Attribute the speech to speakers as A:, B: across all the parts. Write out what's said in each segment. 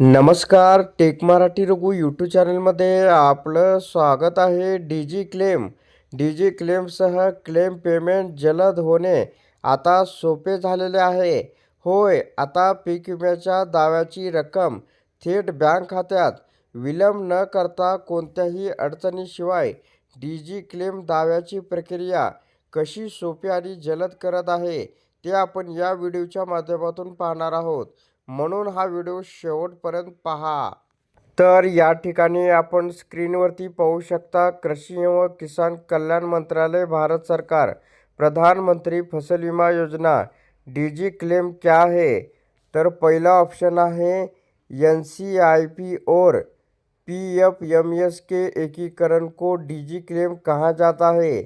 A: नमस्कार take Marathi Raghu YouTube चॅनलमध्ये आपलं स्वागत आहे D G claim. D G क्लेमसह claim payment जलद होणे आता सोपे झालेले आहे. होय आता पीक विम्याच्या दाव्याची रक्कम थेट बँक खात्यात. विलंब न करता कोणत्याही अडचणीशिवाय डी जी क्लेम दाव्याची प्रक्रिया कशी सोपी आणि जलद करत आहे ते आपण या व्हिडिओच्या माध्यमातून पाहणार आहोत. म्हणून हा व्हिडिओ शेवटपर्यंत पहा. तर या ठिकाणी आपण स्क्रीनवरती पाहू शकता, कृषी व किसान कल्याण मंत्रालय, भारत सरकार, प्रधानमंत्री फ़सल विमा योजना डी जी क्लेम क्या है? तर पहिला ऑप्शन आहे, एन सी आई पी और पी एफ़ एम एस के एकीकरण को डी जी क्लेम कहा जाता है.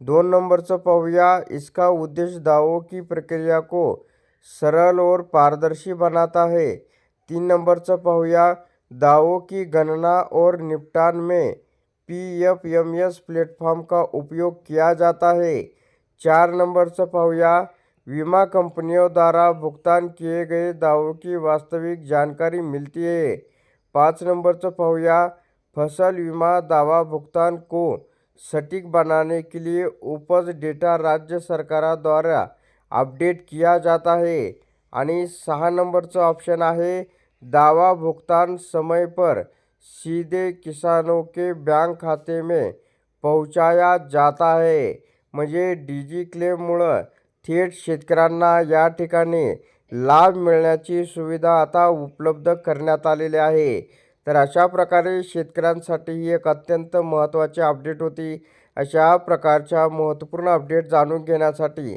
A: दोन नंबरचं पाहूया, इसका उद्देश्य दावों की प्रक्रिया को सरल और पारदर्शी बनाता है। तीन नंबरचं पाहूया. दावों की गणना और निपटान में P F M S platform का उपयोग किया जाता है। चार नंबरचं पाहूया. बीमा कंपनियों द्वारा भुगतान किए गए दावों की वास्तविक जानकारी मिलती है। पाँच नंबरचं पाहूया. फ़सल बीमा दावा भुगतान को सटीक बनाने के लिए उपज डेटा राज्य सरकाराद्वारा अपडेट किया जाता है। आणि सहा नंबरचं ऑप्शन आहे दावा भुगतान समय पर सीधे किसानों के बँक खाते में पोहोचाया जाता है। म्हणजे डिजी क्लेममुळं थेट शेतकऱ्यांना या ठिकाणी लाभ मिळण्याची सुविधा आता उपलब्ध करण्यात आलेली आहे. तर अशा प्रकारे शेतकऱ्यांसाठी ही एक अत्यंत महत्त्वाची अपडेट होती. अशा प्रकारच्या महत्त्वपूर्ण अपडेट जाणून घेण्यासाठी